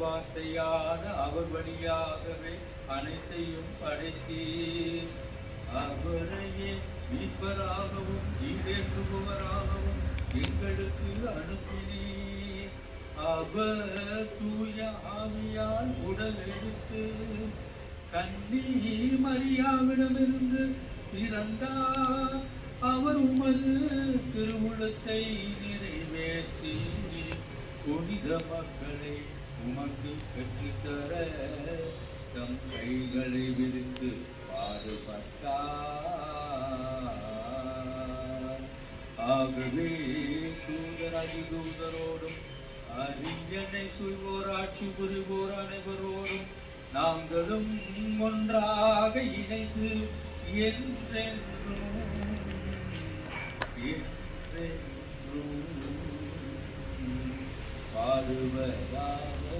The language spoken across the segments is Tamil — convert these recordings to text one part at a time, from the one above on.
வார்த்தையாக அவர் வழியாகவே அனைத்தையும் படைத்தீர். அவரையே மீட்பராகவும் ஈடேற்றுபவராகவும் எங்களுக்கு அனுப்பினீர். அவர் தூய ஆவியால் உடல் எடுத்து கண்ணீர் மரியாவிடமிருந்து பிறந்தார். அவர் உமது திருமுழத்தை நிறைவேற்றி புனித மக்களை உமக்கு பெற்றுத்தர தம் கைகளை விரித்து பாடுபட்டார் ஆகவே தூதர் அதிதூதரோடும் அறிஞனை சுய்வோர் ஆட்சி புரிவோர் அனைவரோடும் நாங்களும் ஒன்றாக இணைந்து என்றென்றும் என்றென்றும் பாடுவதாவது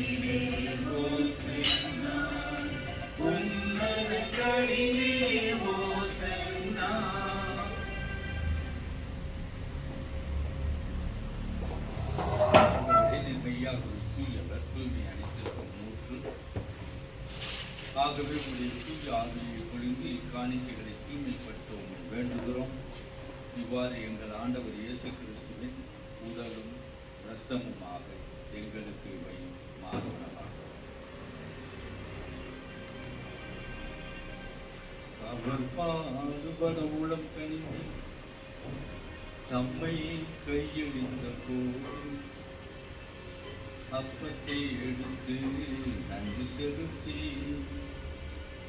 பாடுபட உளம் கணிந்து தம்மை கையெழுந்த போது அப்பத்தை எடுத்து நன்றி செலுத்தி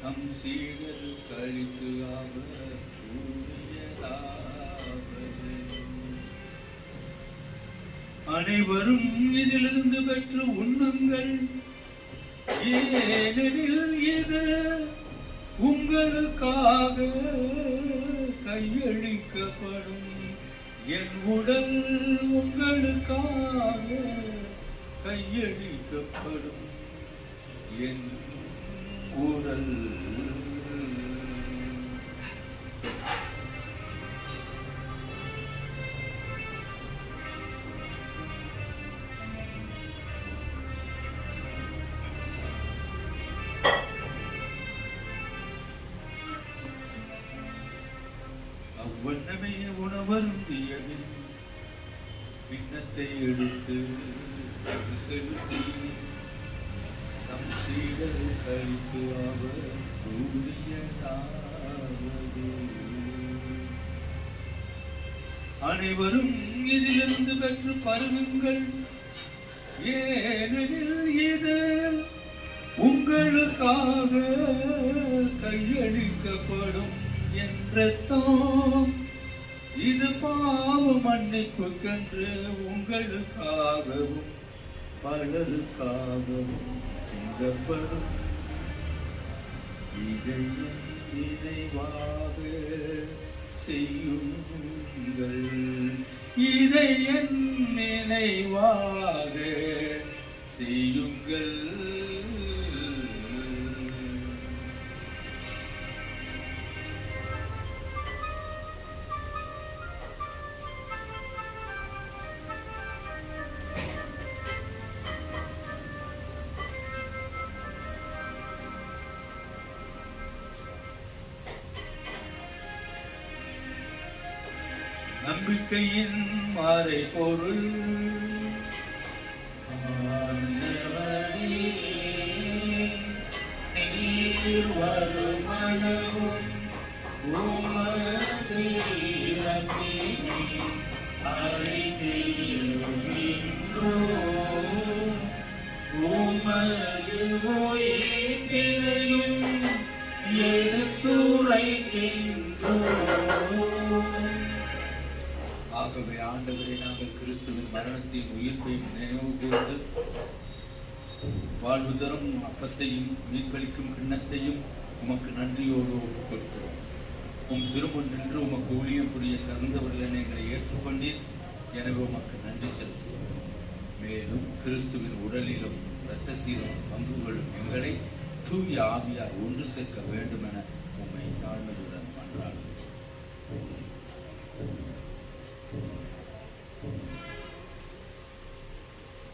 நம் சீடர் கழித்து அவர் அனைவரும் இதிலிருந்து பெற்று உண்ணுங்கள். ஏனெனில் இது உங்களுக்காக கையளிக்கப்படும். என் உடல் உங்களுக்காக கையளிக்கப்படும். என் உடல் உணவருந்தியதில் பின்னத்தை எடுத்து செலுத்தி தம் சீடர் கழித்து அவர் கூறியதாவது அனைவரும் இதிலிருந்து பெற்று பருகுங்கள். ஏனெனில் இது உங்களுக்காக கையளிக்கப்படும் தான் இது பாவ கன்று உங்களுக்காகவும் பலருக்காகவும் சிங்கப்படும் இதை நினைவாக செய்யுங்கள் இதை என் நினைவாக வாழ்க்கையின் மறை பொருள் உமது இரத்தினை அறிக்கையிடுகின்றோம். உமது உயிர்ப்பினையும் எடுத்துரைக்கின்றோம். ஆகவே ஆண்டவரை நாங்கள் கிறிஸ்துவின் மரணத்தையும் உயிர்ப்பையும் நினைவு கூர்ந்து வாழ்வு தரும் அப்பத்தையும் மீட்பளிக்கும் கிண்ணத்தையும் உமக்கு நன்றியோடு ஒப்புக்கொள்கிறோம். உம் திரும்ப நின்று உமக்கு ஊழியம் புரிய தகுந்தவர்கள் எங்களை ஏற்றுக்கொண்டீர். எனவே உமக்கு நன்றி செலுத்துவோம் மேலும் கிறிஸ்துவின் உடலிலும் இரத்தத்திலும் பங்குகளும் எங்களை தூய ஆவியார் ஒன்று சேர்க்க வேண்டும் என உம்மை தாழ்மையுடன்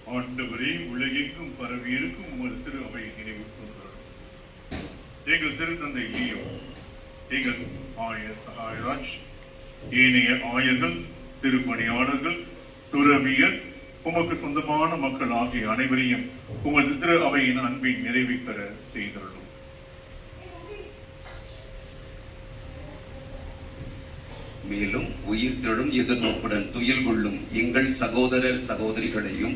ஆண்டவரே உலகெங்கும் பரவி இருக்கும் உங்கள் திரு அவை நினைவு கூர்ந்தார் எங்கள் திருத்தந்தை லியோ எங்கள் ஆயர் சகாயராஜ் ஏனைய ஆயர்கள் திருப்பணியாளர்கள் துறவியர் உமக்கு சொந்தமான மக்கள் ஆகிய அனைவரையும் உமது திரு அவையின் அன்பின் நிறைவு பெற செய்தருளும். மேலும் உயிர்த்தெழும் எதிர்நோக்குடன் துயில் கொள்ளும் எங்கள் சகோதரர் சகோதரிகளையும்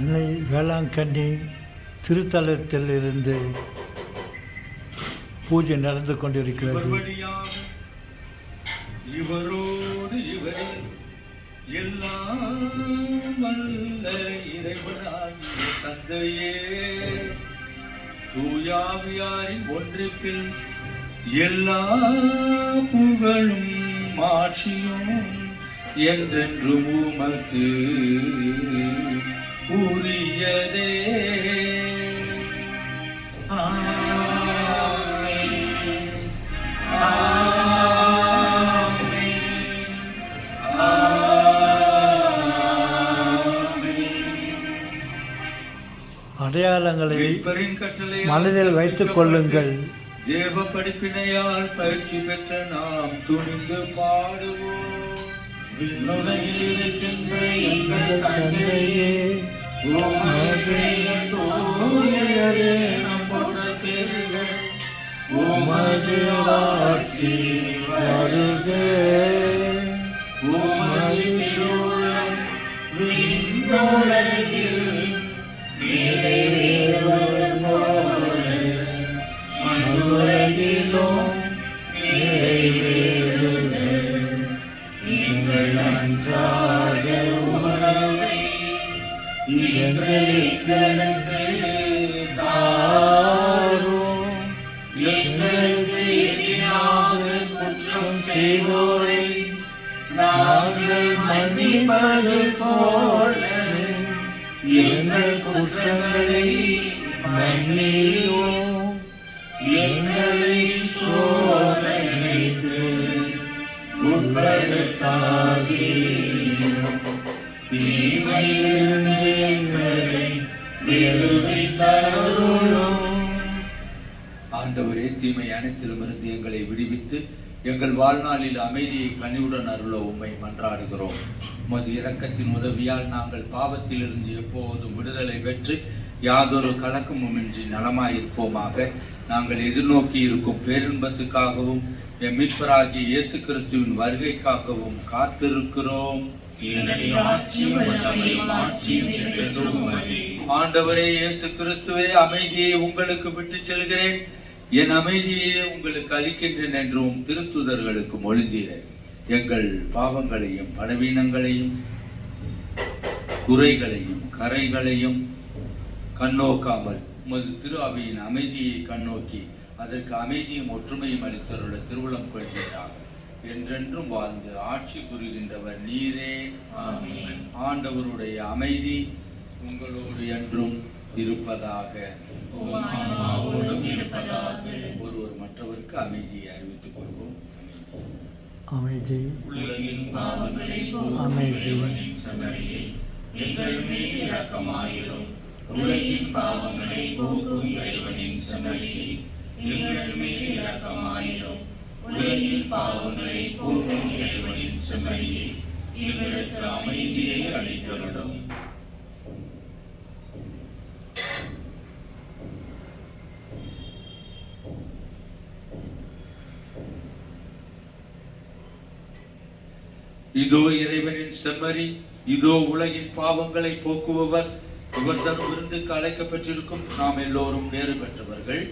அன்னை வேளாங்கண்ணி திருத்தலத்தில் இருந்து பூஜை நடந்து இவர் கொண்டிருக்கிறது. வழியாக இவரோடு இவரே எல்லாம் வல்ல இறைவனாகிய தந்தையே தூயாவியாரின் ஒன்றிப்பில் எல்லா புகழும் மாட்சியும் என்றென்றும் உமக்கு உரியதே. அடையாளங்களை மனதில் வைத்துக் கொள்ளுங்கள் தேவ படிப்பினையால் பயிற்சி பெற்ற நாம் துணிந்து பாடுவோம். விண்ணுலகில் இருக்கின்ற எங்கள் தந்தையே உமது தூயரே ஆட்சி வருக உமது விண்ணுலகில் நிறைவேறுவது போல மதுரையில் எங்களுக்கு தாரும் எங்களுக்கு எதிராக குற்றம் செய்வோரை நாங்கள் மன்னிப்பது போல எங்கள் குற்றங்களை மன்னியும் எங்களை சோதனைக்கு உட்படுத்தாதீரும் தீமையிலிருந்து ஆண்டவரே தீமை அனைத்திலுமிருந்து எங்களை விடுவித்து எங்கள் வாழ்நாளில் அமைதியை கனிவுடன் அருள உம்மை மன்றாடுகிறோம். உமது இரக்கத்தின் உதவியால் நாங்கள் பாவத்திலிருந்து எப்போதும் விடுதலை பெற்று யாதொரு கலக்கமுமின்றி நலமாயிருப்போமாக. நாங்கள் எதிர்நோக்கி இருக்கும் பேரின்பத்துக்காகவும் எம் மீட்பராகிய இயேசு கிறிஸ்துவின் வருகைக்காகவும் காத்திருக்கிறோம். ஆண்டவரே இயேசு கிறிஸ்துவே அமைதியை உங்களுக்கு விட்டுச் செல்கிறேன். என் அமைதியை உங்களுக்கு அளிக்கின்றேன் என்றும் திருத்துதர்களுக்கு மொழிந்தீரேன் எங்கள் பாவங்களையும் பலவீனங்களையும் குறைகளையும் கரைகளையும் கண்ணோக்காமல் உமது திரு அவையின் அமைதியை கண்ணோக்கி அதற்கு அமைதியும் ஒற்றுமையும் அளித்தருள்ள திருவுளம் கொள்கிறார் என்றென்றும் வாழ்ந்து ஆட்சி புரிகின்றவர் நீரே. ஆண்டவருடைய அமைதி உங்களோடு என்றும் இருப்பதாக ஒருவர் மற்றவருக்கு அமைதியை அறிவித்துக் கொள்வோம். அமைதி. உலகின் பாவங்களை போக்கும் அமைதி. எங்கள் மீது இரக்கமாயிரும். உலகின் பாவங்களை போக்கும் இறைவனின் செம்மறியே எங்கள் மீது இரக்கமாயிரும். உலகின் பாவங்களை போக்கும் இறைவனின் செம்மறியே எங்களுக்கு அமைதியை அளித்தருளும். இதோ இறைவனின் செம்மறி இதோ உலகின் பாவங்களை போக்குபவர். இவர் தன் விருந்துக்கு அழைக்கப்பட்டிருக்கும் நாம் எல்லோரும் வேறு பெற்றவர்கள்.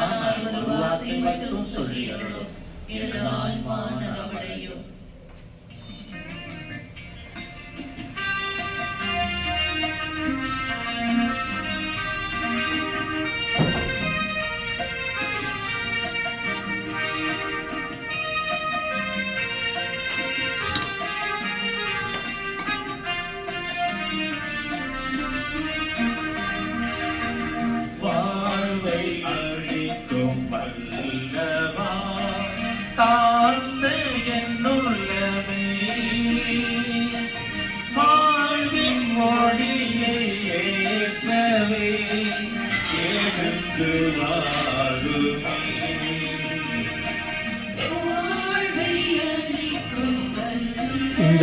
ஆனால் ஒரு வார்த்தை மட்டும் எனது ஆன்மா நலமடையும்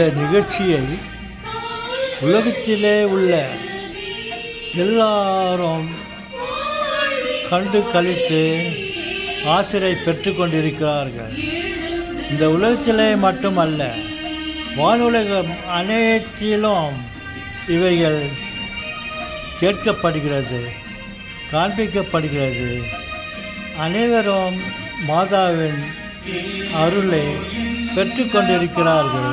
இந்த நிகழ்ச்சியை உலகத்திலே உள்ள எல்லாரும் கண்டு கழித்து ஆசிரை பெற்று கொண்டிருக்கிறார்கள். இந்த உலகத்திலே மட்டுமல்ல வானுலகம் அனைத்திலும் இவைகள் கேட்கப்படுகிறது காண்பிக்கப்படுகிறது. அனைவரும் மாதாவின் அருளை பெற்றுக்கொண்டிருக்கிறார்கள்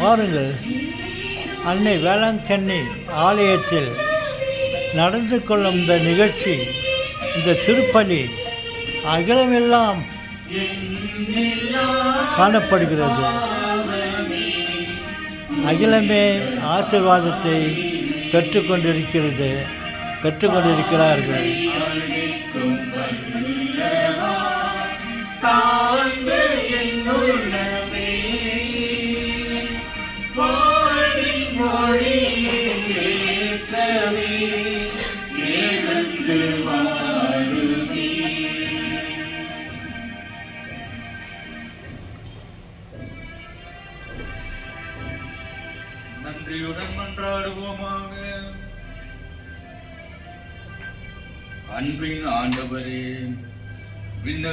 பாருங்கள். அன்னை வேளாங்கண்ணி ஆலயத்தில் நடந்து கொள்ளும் இந்த நிகழ்ச்சி இந்த திருப்பலி அகிலமெல்லாம் காணப்படுகிறது. அகிலமே ஆசீர்வாதத்தை பெற்றுக்கொண்டிருக்கிறது பெற்றுக்கொண்டிருக்கிறார்கள்.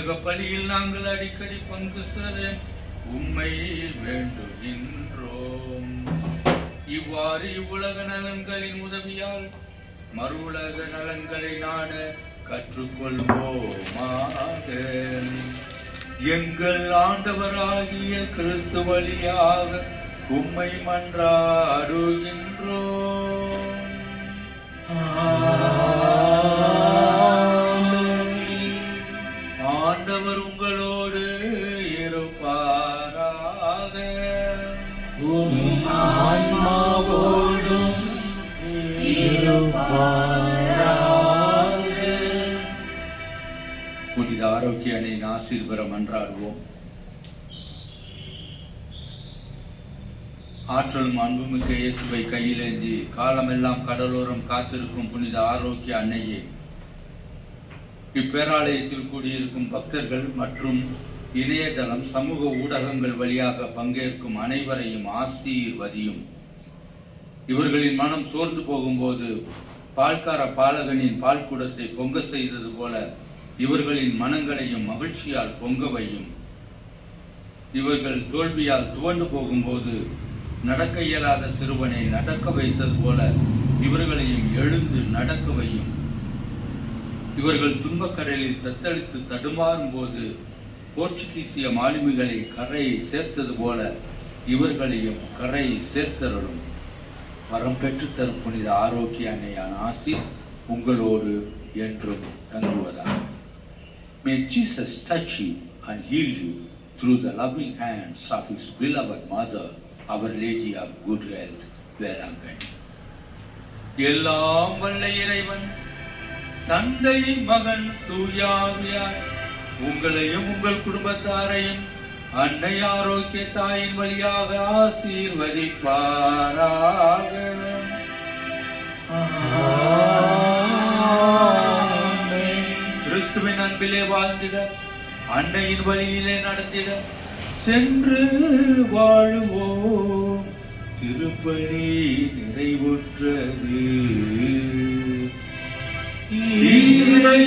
உலக பணியில் நாங்கள் அடிக்கடி பங்கு பெற வேண்டும் வேண்டுகின்றோம். இவ்வாறு இவ்வுலக நலன்களின் உதவியால் மறு உலக நலன்களை நாட கற்றுக்கொள்வோமாக. எங்கள் ஆண்டவராகிய கிறிஸ்து வழியாக உம்மை மன்றாடுகின்றோம். ஆண்டவர் உங்களோடு இருப்பாராக. ஆன்மாவோடும் புனித ஆரோக்கிய அணை ஆசீர் பெற மன்றாடுவோம் ஆற்றல் மாண்புமிக்க இயேசுவை கையிலேந்தி காலமெல்லாம் கடலோரம் காத்திருக்கும் புனித ஆரோக்கிய அன்னையே இப்பேராலயத்தில் கூடியிருக்கும் பக்தர்கள் மற்றும் இணையதளம் சமூக ஊடகங்கள் வழியாக பங்கேற்கும் அனைவரையும் ஆசீர்வதியும். இவர்களின் மனம் சோர்ந்து போகும்போது பால்கார பாலகனின் பால் குடத்தை பொங்க செய்தது போல இவர்களின் மனங்களையும் மகிழ்ச்சியால் பொங்க வையும். இவர்கள் தோல்வியால் துவண்டு போகும்போது நடக்க இயலாத சிறுவனை நடக்க வைத்தது போல இவர்களையும் எழுந்து நடக்க வையும். இவர்கள் துன்பக்கடலில் தத்தளித்து தடுமாறும் போது போர்ச்சுகீசிய மாலுமிகளை கரையை சேர்த்தது போல இவர்களையும் கரை சேர்த்தருளும். வரம் பெற்றுத்தரும் புனித ஆரோக்கிய அன்னையான ஆசி உங்களோடு என்றும் தங்குவதாக May Jesus touch you and heal you through the loving hands of his beloved mother, Our Lady of Good Health, Velankanni எல்லாம் வல்ல இறைவன் தந்தை மகன் தூயாவியார் உங்களையும் உங்கள் குடும்பத்தாரையும் அன்னை ஆரோக்கிய தாயின் வழியாக ஆசீர்வதிப்பாராக. கிறிஸ்துவின் அன்பிலே வாழ்ந்திட அன்னையின் வழியிலே நடந்திட சென்று வாழுவோம். திருப்பலி நிறைவுற்றது. இறைவனே